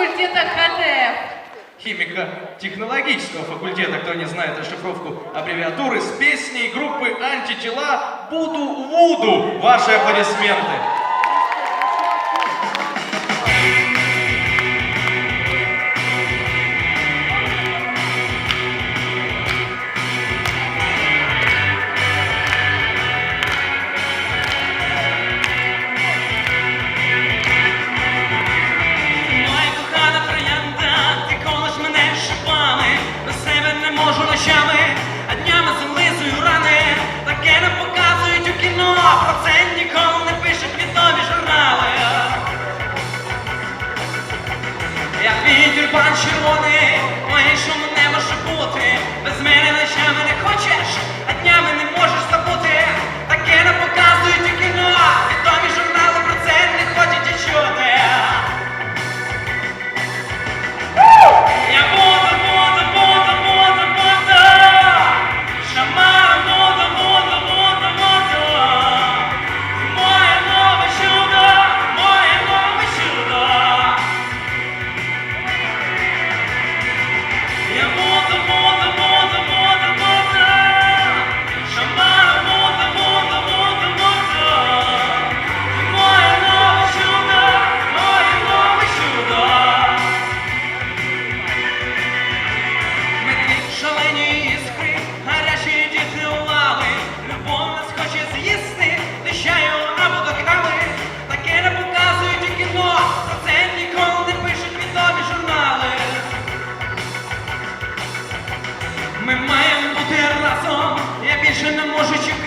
факультета ХТФ. химика технологического, факультета, кто не знает расшифровку аббревиатуры, с песней группы «Антитела» Буду Вуду. Ваши аплодисменты. Ми маємо бути разом. Я більше не можу чекати.